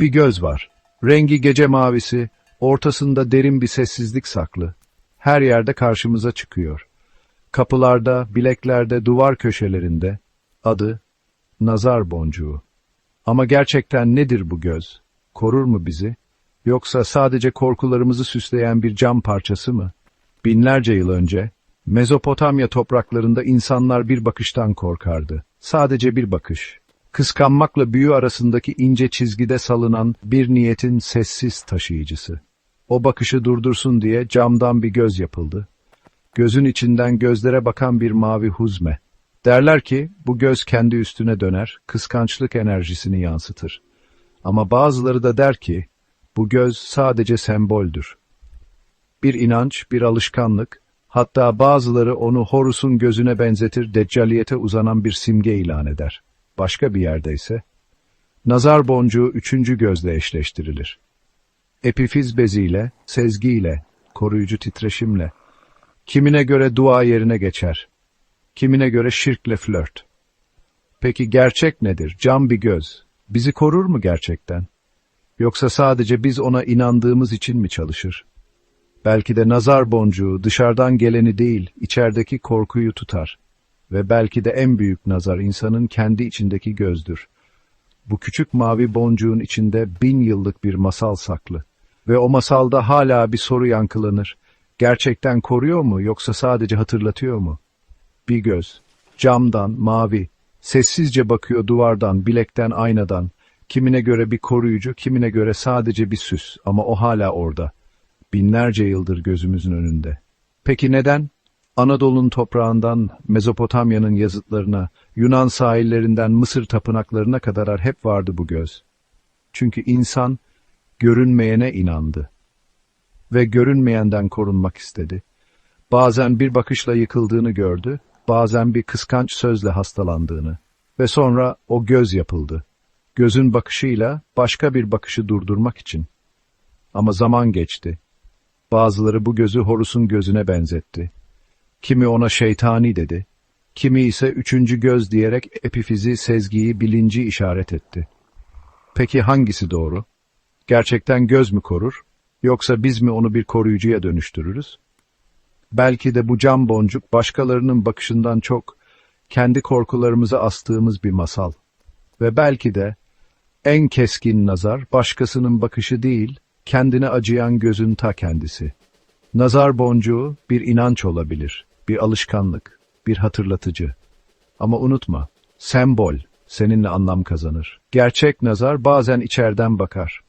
Bir göz var. Rengi gece mavisi, ortasında derin bir sessizlik saklı. Her yerde karşımıza çıkıyor. Kapılarda, bileklerde, duvar köşelerinde. Adı nazar boncuğu. Ama gerçekten nedir bu göz? Korur mu bizi? Yoksa sadece korkularımızı süsleyen bir cam parçası mı? Binlerce yıl önce Mezopotamya topraklarında insanlar bir bakıştan korkardı. Sadece bir bakış. Kıskanmakla büyü arasındaki ince çizgide salınan bir niyetin sessiz taşıyıcısı. O bakışı durdursun diye camdan bir göz yapıldı. Gözün içinden gözlere bakan bir mavi huzme. Derler ki bu göz kendi üstüne döner, kıskançlık enerjisini yansıtır. Ama bazıları da der ki bu göz sadece semboldür. Bir inanç, bir alışkanlık, hatta bazıları onu Horus'un gözüne benzetir, deccaliyete uzanan bir simge ilan eder. Başka bir yerde ise, nazar boncuğu üçüncü gözle eşleştirilir. Epifiz beziyle, sezgiyle, koruyucu titreşimle, kimine göre dua yerine geçer, kimine göre şirkle flört. Peki gerçek nedir? Cam bir göz. Bizi korur mu gerçekten? Yoksa sadece biz ona inandığımız için mi çalışır? Belki de nazar boncuğu dışarıdan geleni değil, içerideki korkuyu tutar. Ve belki de en büyük nazar insanın kendi içindeki gözdür. Bu küçük mavi boncuğun içinde bin yıllık bir masal saklı. Ve o masalda hala bir soru yankılanır. Gerçekten koruyor mu yoksa sadece hatırlatıyor mu? Bir göz, camdan, mavi, sessizce bakıyor duvardan, bilekten, aynadan. Kimine göre bir koruyucu, kimine göre sadece bir süs ama o hala orada. Binlerce yıldır gözümüzün önünde. Peki neden? Anadolu'nun toprağından Mezopotamya'nın yazıtlarına, Yunan sahillerinden Mısır tapınaklarına kadar hep vardı bu göz. Çünkü insan görünmeyene inandı ve görünmeyenden korunmak istedi. Bazen bir bakışla yıkıldığını gördü, bazen bir kıskanç sözle hastalandığını ve sonra o göz yapıldı. Gözün bakışıyla başka bir bakışı durdurmak için. Ama zaman geçti. Bazıları bu gözü Horus'un gözüne benzetti. Kimi ona şeytani dedi, kimi ise üçüncü göz diyerek epifizi, sezgiyi, bilinci işaret etti. Peki hangisi doğru? Gerçekten göz mü korur, yoksa biz mi onu bir koruyucuya dönüştürürüz? Belki de bu cam boncuk başkalarının bakışından çok kendi korkularımıza astığımız bir masal. Ve belki de en keskin nazar başkasının bakışı değil, kendine acıyan gözün ta kendisi. Nazar boncuğu bir inanç olabilir, bir alışkanlık, bir hatırlatıcı. Ama unutma, sembol seninle anlam kazanır. Gerçek nazar bazen içeriden bakar.